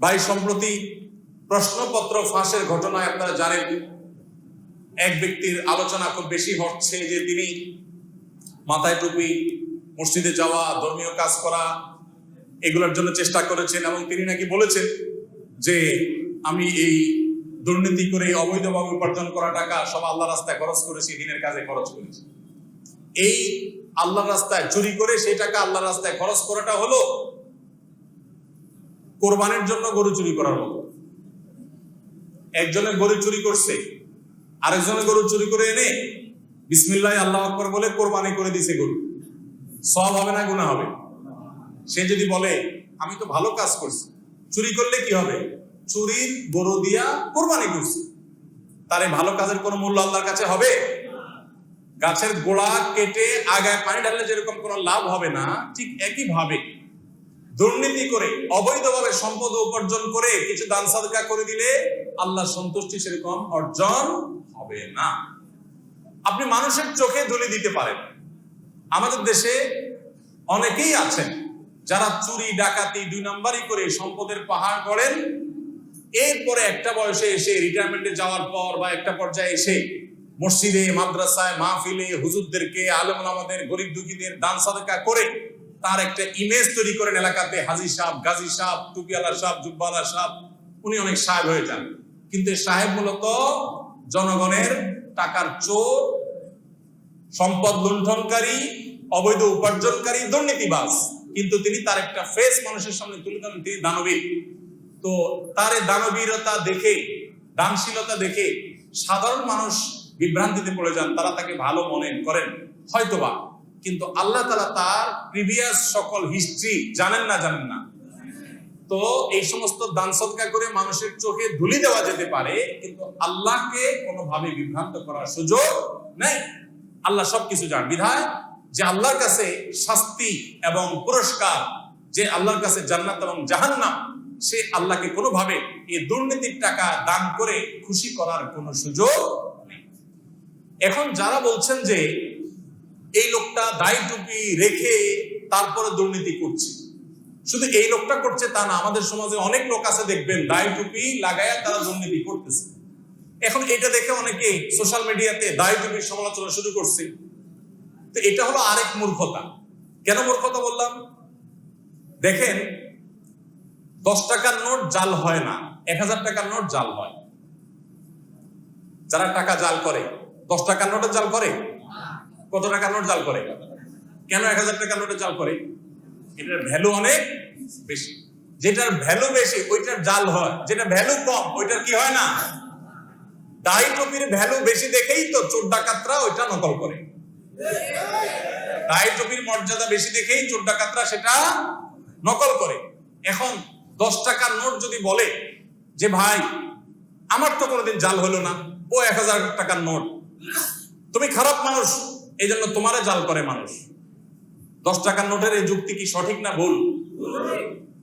ভাই, সম্প্রতি প্রশ্নপত্র ফাঁসের ঘটনায় আপনারা জানেন, এক ব্যক্তির আলোচনা খুব বেশি হচ্ছে যে তিনি মাথায় টুপি, মসজিদে যাওয়া, ধর্মীয় কাজ করা, এগুলোর জন্য চেষ্টা করেছেন এবং তিনি নাকি বলেছেন যে আমি এই দুর্নীতি করে অবৈধভাবে উপার্জন করা টাকা সব আল্লাহ রাস্তায় খরচ করেছি, দিনের কাজে খরচ করেছি। এই আল্লাহ রাস্তায় চুরি করে সেই টাকা আল্লাহ রাস্তায় খরচ করাটা হলো কোরবানির জন্য গরু চুরি করার মতো। একজনের গরু চুরি করছে, আরেকজনের গরু চুরি করে এনে বিসমিল্লাহ, আল্লাহ আকবর বলে কোরবানি করে দিছে গরু। সব হবে না গুণা হবে? সে যদি বলে, আমি তো ভালো কাজ করছি, চুরি করলে কি হবে? চুরির গরু দিয়া কোরবানি করছি। তার এই ভালো কাজের কোনো মূল্য আল্লাহর কাছে হবে? গাছের গোড়া কেটে আগায় পানি ঢাললে যেরকম কোনো লাভ হবে না, ঠিক একই ভাবে দুর্নীতি করে, অবৈধভাবে সম্পদ উপার্জন করে কিছু দান সাদকা করে দিলে আল্লাহ সন্তুষ্টি সেরকম অর্জন হবে না। আপনি মানুষের চোখে ধুলি দিতে পারেন। আমাদের দেশে অনেকেই আছেন যারা চুরি, ডাকাতি দুই নাম্বারই করে সম্পদের পাহাড় গড়েন। এরপরে একটা বয়সে এসে রিটায়ারমেন্টে যাওয়ার পর বা একটা পর্যায়ে এসে মসজিদে, মাদ্রাসায় মাহফিলে হুজুরদেরকে আলম আমাদের গরিব দুঃখীদের দান সাদকা করে তার একটা ইমেজ তৈরি করেন এলাকাতে, হাজি সাহেব, গাজী সাহেব টুপিয়ালা সাহেব জুব্বালা সাহেব, উনি অনেক সাহেব হয়ে যান। কিন্তু সাহেব মূলত জনগণের টাকার চোর, সম্পদ লুণ্ঠনকারী, অবৈধ উপার্জনকারী, দুর্নীতিবাজ। কিন্তু তিনি তার একটা ফেস মানুষের সামনে তুলে ধরেন, তিনি দানবীর তো তার দানবীরতা দেখে, দানশীলতা দেখে সাধারণ মানুষ বিভ্রান্তিতে পড়ে যান, তারা তাকে ভালো মনে করেন। হয়তোবা কিন্তু আল্লাহ তালা তার প্রিভিয়াস সকল হিস্ট্রি জানেন না জানেন না। তো এই সমস্ত দান সৎকার করে মানুষের চোখে ধুলি দেওয়া যেতে পারে, কিন্তু আল্লাহকে কোনোভাবে বিভ্রান্ত করার সুযোগ নেই। আল্লাহ সবকিছু জান বিধায় যে আল্লাহর কাছে শাস্তি এবং পুরস্কার, যে আল্লাহর কাছে জান্নাত এবং জাহান্নাম, সে আল্লাহকে কোনোভাবে এই দুর্নীতির টাকা দান করে খুশি করার কোনো সুযোগ নেই। এখন যারা বলছেন যে এই লোকটা দায়ী টুপি রেখে তারপরে দুর্নীতি করছে। শুধু এই লোকটা করছে তা না, আমাদের সমাজে অনেক লোক আছে দেখবেন দায়ী টুপি লাগায়া তারা দুর্নীতি করতেছে। এখন এটা দেখে অনেকে সোশ্যাল মিডিয়াতে দায়ী টুপির সমালোচনা শুরু করছে। তো এটা হলো আরেক মূর্খতা। কেন মূর্খতা বললাম? দেখেন, দশ টাকার নোট জাল হয় না, এক হাজার টাকার নোট জাল হয়। যারা টাকা জাল করে, দশ টাকার নোটের জাল করে? কত টাকার নোট জাল করে? কেন এক হাজার টাকার নোটে জাল করে? এটার ভ্যালু অনেক বেশি। যেটার ভ্যালু বেশি, ওইটার জাল হয়। যেটা ভ্যালু কম, ওইটার কি হয় না? দায়ী টুপির ভ্যালু বেশি দেখেই তো চোর ডাকাতরা ওইটা নকল করে। দায়ী টুপির মর্যাদা বেশি দেখেই চোর ডাকাতরা সেটা নকল করে। এখন দশ টাকার নোট যদি বলে যে, ভাই, আমার তো কোনোদিন জাল হলো না। ও এক হাজার টাকার নোট। তুমি খারাপ মানুষ। এই জন্য তোমারে জাল করে মানুষ। দশ টাকার নোটের এই যুক্তি কি সঠিক না ভুল?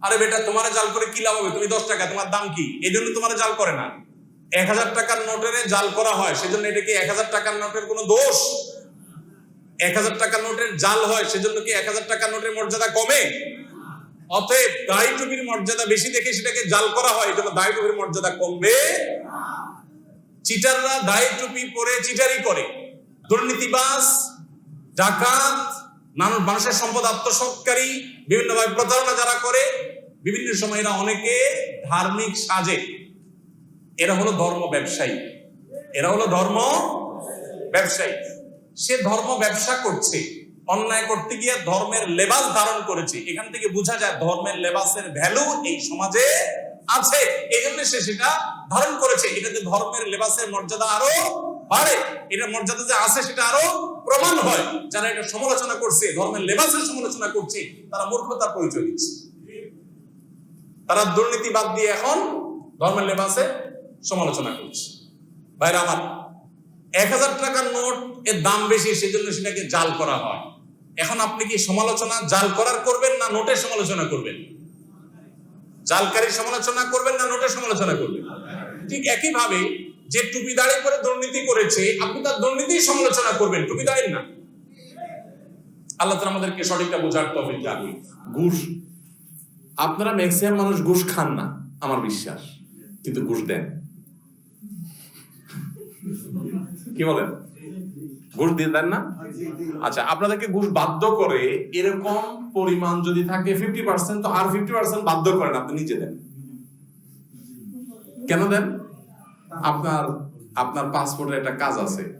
আরে বেটা, তোমারে জাল করে কি লাভ হবে? তুমি দশ টাকা, তোমার দাম কি? এই জন্য তোমারে জাল করে না। এক হাজার টাকার নোটের জাল করা হয়, সেজন্য এটা কি এক হাজার টাকার নোটের কোনো দোষ? এক হাজার টাকার নোটের জাল হয়, সেজন্য কি এক হাজার টাকার নোটের মর্যাদা কমে? অতএব দায়ী টুপির মর্যাদা বেশি দেখে সেটাকে জাল করা হয়, এজন্য দায়ী টুপির মর্যাদা কমবে। চিটাররা দায়ী টুপি পরে চিটারি করে। দুর্নীতিবাজ, ডাকাত নানান মানুষের সম্পদ আত্মসৎকারী বিভিন্নভাবে প্রতারণা যারা করে, বিভিন্ন সময় এরা অনেকে ধার্মিক সাজে। এরা হলো ধর্ম ব্যবসায়ী। এরা হলো ধর্ম ব্যবসায়ী। সে ধর্ম ব্যবসা করছে, অন্যায় করতে গিয়ে ধর্মের লেবাস ধারণ করেছে। এখান থেকে বোঝা যায় ধর্মের লেবাসের ভ্যালু এই সমাজে আছে। এই জন্য সে সেটা ধারণ করেছে। এটাতে ধর্মের লেবাসের মর্যাদা আরও বাড়ে এটা মর্যাদা যে আছে সেটা আরও প্রমাণ হয়। যারা এটা সমালোচনা করছে, ধর্মের লেবাসের সমালোচনা করছে, তারা মূর্খতার পরিচয় দিচ্ছে। তারা দুর্নীতি বাদ দিয়ে এখন ধর্মের লেবাসে সমালোচনা করছে। ভাইরা আমার, এক হাজার টাকার নোট এর দাম বেশি, সেজন্য সেটাকে জাল করা হয়। এখন আপনি কি সমালোচনা জাল করার করবেন না নোটের সমালোচনা করবেন? জালকারীর সমালোচনা করবেন না নোটের সমালোচনা করবেন? ঠিক একই ভাবে যে টুপি দাঁড়িয়ে করে দুর্নীতি করেছে, আপনি তার দুর্নীতির সমালোচনা করবেন টুপি দাঁড়িয়ে না। আল্লাহ তাআলা আমাদেরকে সঠিকটা বোঝার তৌফিক দান ঘুষ। আপনারা ম্যাক্সিমাম মানুষ ঘুষ খান না, আমার বিশ্বাস। কিন্তু ঘুষ দেন। কি বলেন? ঘুষ দিয়ে দেন না? আচ্ছা আপনাদেরকে ঘুষ বাধ্য করে এরকম পরিমাণ যদি থাকে ফিফটি পার্সেন্ট তো আর ফিফটি পার্সেন্ট বাধ্য করেন, আপনি নিজে দেন। কেন দেন? আপনার আপনার পাসপোর্টের একটা কাজ আছে।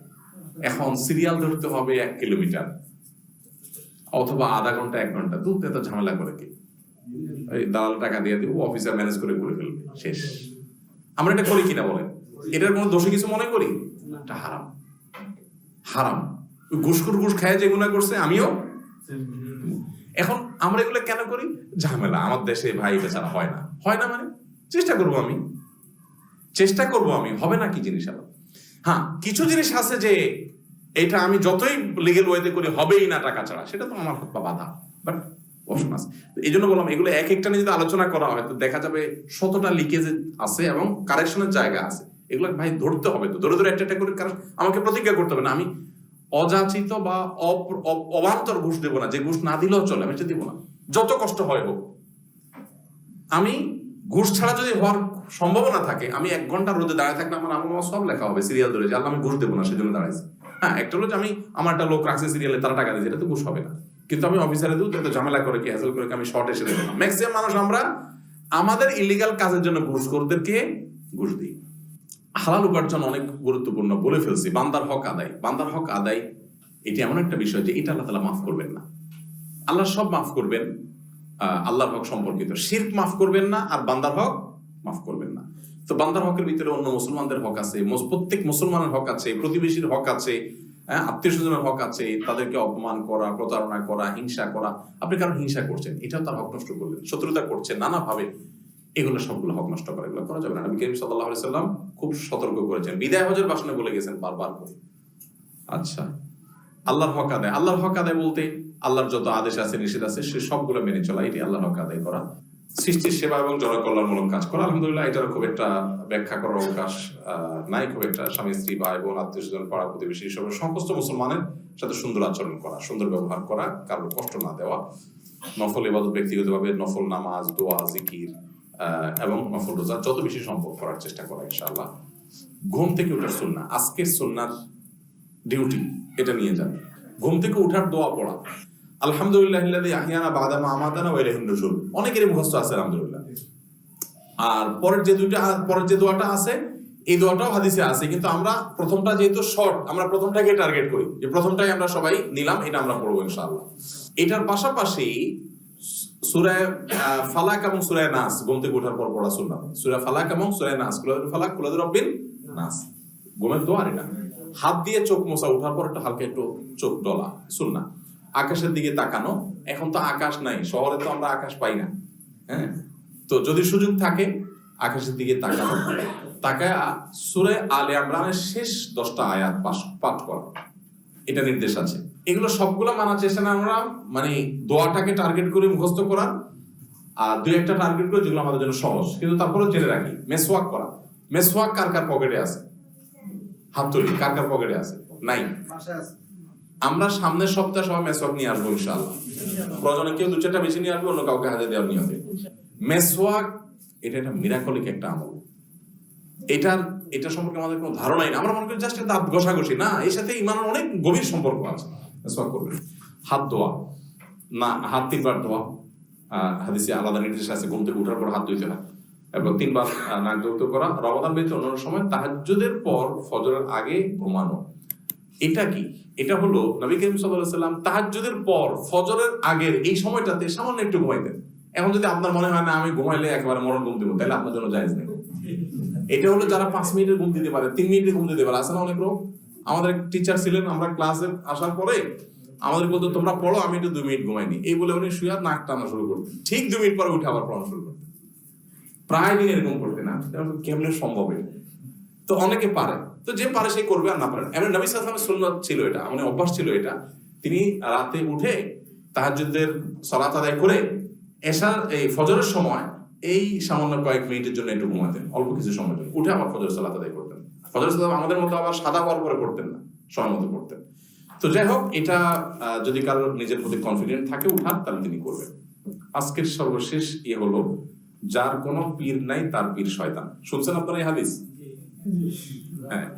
এখন সিরিয়াল ধরতে হবে এক কিলোমিটার অথবা আধা ঘণ্টা, এক ঘণ্টা। দূর তো ঝামেলা করে কি? দালাল টাকা দিয়ে দিব অফিসার ম্যানেজ করে করে ফেলবে। শেষ। আমরা এটা করি কিনা বলেন? এটার কোনো দোষে কিছু মনে করি? এটা হারাম। হারাম। ওই ঘুষখুর ঘুষ খায় যে গুণা করছে, আমিও। এখন আমরা এগুলো কেন করি? ঝামেলা। আমার দেশে ভাই বেচারা হয় না। হয় না মানে চেষ্টা করব আমি। চেষ্টা করব আমি, হবে না কি জিনিস আবার? হ্যাঁ কিছু জিনিস আছে যে এটা আমি যতই লিগেল ওয়েতে করি হবেই না টাকা ছাড়া, সেটা তো আমার হাত পা বাধা বাট অপশন আছে। এই জন্য বললাম, এগুলো এক একটা নিয়ে যদি আলোচনা করা হয়, তো দেখা যাবে শতটা লিকেজ আছে এবং কারেকশনের জায়গা আছে। এগুলো ভাই ধরতে হবে তো, ধরে ধরে একটা একটা করে, কারণ আমাকে প্রতিজ্ঞা করতে হবে না, আমি অযাচিত বা অবান্তর ঘুষ দেবো না, যে ঘুষ না দিলেও চলে, আমি সেটা দিব না। যত কষ্ট হয় হোক। আমি ঘুষ ছাড়া যদি হওয়ার সম্ভাবনা থাকে, আমি এক ঘণ্টা রোদে দাঁড়িয়ে থাকলে আমার আমার সব লেখা হবে সিরিয়াল ধরে আল্লাহ, আমি ঘুষ দেবো না, সেজন্য দাঁড়াইছি। হ্যাঁ একটা হলো যে, আমি একটা লোক রাখছে সিরিয়ালে তারা টাকা দিয়েছে, এটা তো ঘুষ হবে না। কিন্তু আমি অফিসারে দিই তো ঝামেলা করে কি হ্যাসেল করে আমি শর্ট এসে দেবো ম্যাক্সিমাম মানুষ আমরা, আমাদের ইলিগাল কাজের জন্য ঘুষ করদেরকে ঘুষ দিই। হালাল উপার্জন অনেক গুরুত্বপূর্ণ বলে ফেলছি। বান্দার হক আদায়। বান্দার হক আদায়, এটি এমন একটা বিষয় যে, এটা আল্লাহ তালা মাফ করবেন না। আল্লাহ সব মাফ করবেন আল্লাহর হক সম্পর্কিত। শির্ক মাফ করবেন না, আর বান্দার হক মাফ করবেন না। তো বান্দার হকের ভিতরে অন্য মুসলমানদের হক আছে প্রত্যেক মুসলমানের হক আছে, প্রতিবেশীর হক আছে আত্মীয় স্বজনের হক আছে, তাদেরকে অপমান করা, প্রতারণা করা, হিংসা করা। আপনি কারণ হিংসা করছেন, এটাও তার হক নষ্ট করবেন, শত্রুতা করছেন, নানাভাবে। এগুলো সবগুলো হক নষ্ট করা, এগুলো করা যাবে না। নবী করিম আলাইহি সাল্লাম খুব সতর্ক করেছেন। বিদায় হজের ভাষণে বলে গেছেন বারবার করে। আচ্ছা আল্লাহর হক আদায়, আল্লাহর হক আদায় বলতে আল্লাহর যত আদেশ আছে, নিষেধ আছে, সে সবগুলো মেনে চলা এটি আল্লাহর হক আদায় করা। সৃষ্টির সেবা এবং জনকল্যাণমূলক কাজ করা। আলহামদুলিল্লাহ এটার খুব একটা ব্যাখ্যা করার অবকাশ নাই। খুব একটা স্বামী, স্ত্রী, ভাই, বোন, আত্মীয় স্বজন, পাড়া প্রতিবেশী সব সমস্ত মুসলমানের সাথে সুন্দর আচরণ করা, সুন্দর ব্যবহার করা, কারোর কষ্ট না দেওয়া, নফল ইবাদত ব্যক্তিগতভাবে নফল নামাজ, দোয়া, জিকির এবং নফল রোজা যত বেশি সম্ভব করার চেষ্টা করা, ইনশাআল্লাহ। ঘুম থেকে ওঠার সুন্না, আজকের সুন্নার ডিউটি এটা নিয়ে যান। ঘুম থেকে উঠার দোয়া পড়া আলহামদুলিল্লাহ অনেকেরই মুখস্থ আছে, আলহামদুলিল্লাহ। আর পরের যে দুইটা, পরের যে দোয়াটা আছে, এই দোয়াটাও হাদিসে আছে, কিন্তু আমরা প্রথমটা যেহেতু শর্ট আমরা প্রথমটাকে টার্গেট করি। যে প্রথমটাই আমরা সবাই নিলাম, এটা আমরা পড়ব ইনশাআল্লাহ। এটার পাশাপাশি সুরায় ফালাক এবং সুরায় নাস, ঘুম থেকে ওঠার পর পড়া সুন্নাত। সুরায় ফালাক এবং সুরায় নাস ফালাক কুলাদুর রব্বিন নাস। ঘুমের দোয়া আর এটা। হাত দিয়ে চোখ মোছা ওঠার পর একটু হালকা একটু চোখ ডলা সুন্না আকাশের দিকে তাকানো, এখন তো আকাশ নাই, শহরে তো আমরা আকাশ পাই না হ্যাঁ? তো যদি সুযোগ থাকে, আকাশের দিকে তাকানো। তাকায় সুরে আলে আমরানের শেষ দশটা আয়াত পাঠ করা। এটা নির্দেশ আছে। এগুলো সবগুলো মানার চেষ্টা না আমরা মানে দোয়াটাকে টার্গেট করে মুখস্থ করা, আর দুই একটা টার্গেট করে যেগুলো আমাদের জন্য সহজ। কিন্তু তারপরে জেনে রাখি মেসওয়াক করা। মেসওয়াক কার কার পকেটে আছে? হাত তুলি, কার কার পকেটে আছে? নাই। আমরা সামনের সপ্তাহে সবাই মেসওয়াক নিয়ে আসব ইনশাআল্লাহ। প্রয়োজনে কেউ দু চারটা বেশি নিয়ে আসবে, অন্য কাউকে হাতে দেওয়ার নিয়তে মেসওয়াক এটা একটা মিরাকলিক একটা আমল। এটার, এটা সম্পর্কে আমাদের কোনো ধারণাই না আমরা মনে করি জাস্ট দাঁত ঘষাঘষি, না, এর সাথে ইমানের অনেক গভীর সম্পর্ক আছে। মেসওয়াক করবেন। হাত ধোয়া। না, হাত তিনবার ধোয়া। হাদিসে আলাদা নির্দেশ আছে, ঘুম থেকে উঠার পর হাত ধুইতে না এবং তিনবার নাক ধৌত করা। রমাদান ব্যতীত অন্যান্য সময় তাহাজ্জুদের পর ফজরের আগে ঘুমানো। এটা কি? এটা হলো নবী করিম সাল্লাম তাহাজ্জুদের পর, ফজরের আগের এই সময়টাতে সামান্য একটু ঘুমাইতেন। এখন যদি আপনার মনে হয় না, আমি ঘুমাইলে একেবারে মরণ ঘুম দিব, তাহলে আপনার জন্য জায়েজ নেই। এটা হলো যারা পাঁচ মিনিটের ঘুম দিতে পারে, তিন মিনিটের ঘুম দিতে পারে। আছে না অনেক লোক আমাদের টিচার ছিলেন, আমরা ক্লাসে আসার পরে আমাদের বলতো, তোমরা পড়ো, আমি একটু দুই মিনিট ঘুমাইনি এই বলে উনি শুয়ে নাক টানা শুরু করতেন। ঠিক দুই মিনিট পরে উঠে আবার পড়ানো শুরু করতেন। প্রায় দিন এরকম করতেন। না কেমনে সম্ভব? তো অনেকে পারে। তো যে পারে সে করবে আর না পারে। এমন নবী সাল্লামের সুন্নত ছিল এটা মানে অভ্যাস ছিল এটা। তিনি রাতে উঠে তাহাজ্জুদের সালাত আদায় করে এশার, এই ফজরের সময় এই সামান্য কয়েক মিনিটের জন্য একটু ঘুমাতেন, অল্প কিছু সময়ের জন্য। উঠে আবার ফজর সালাত আদায় করতেন। ফজর সালাত আমাদের মতো আবার সাদা পর পরে করতেন না, সময় মতো করতেন তো যাই হোক, এটা যদি কারোর নিজের প্রতি কনফিডেন্ট থাকে উঠান তাহলে তিনি করবেন। আজকের সর্বশেষ ইয়ে হলো, যার কোনো পীর নাই তার পীর শয়তান। শুনছেন আপনারা এই হাদিস?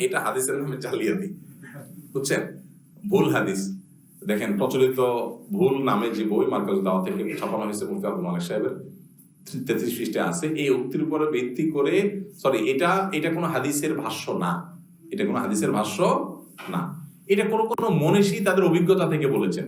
এটা হাদিসের নামে জালিয়াতি বুঝছেন? ভুল হাদিস। দেখেন, প্রচলিত ভুল নামে যে বই মার্কাজ দাওয়া থেকে ছাপানো হয়েছে মুফতি আব্দুল মালিক সাহেবের তেত্রিশ পৃষ্ঠে আছে, এই উক্তির উপরে ভিত্তি করে সরি এটা এটা কোনো হাদিসের ভাষ্য না। এটা কোনো হাদিসের ভাষ্য না। এটা কোনো কোনো মনীষী তাদের অভিজ্ঞতা থেকে বলেছেন।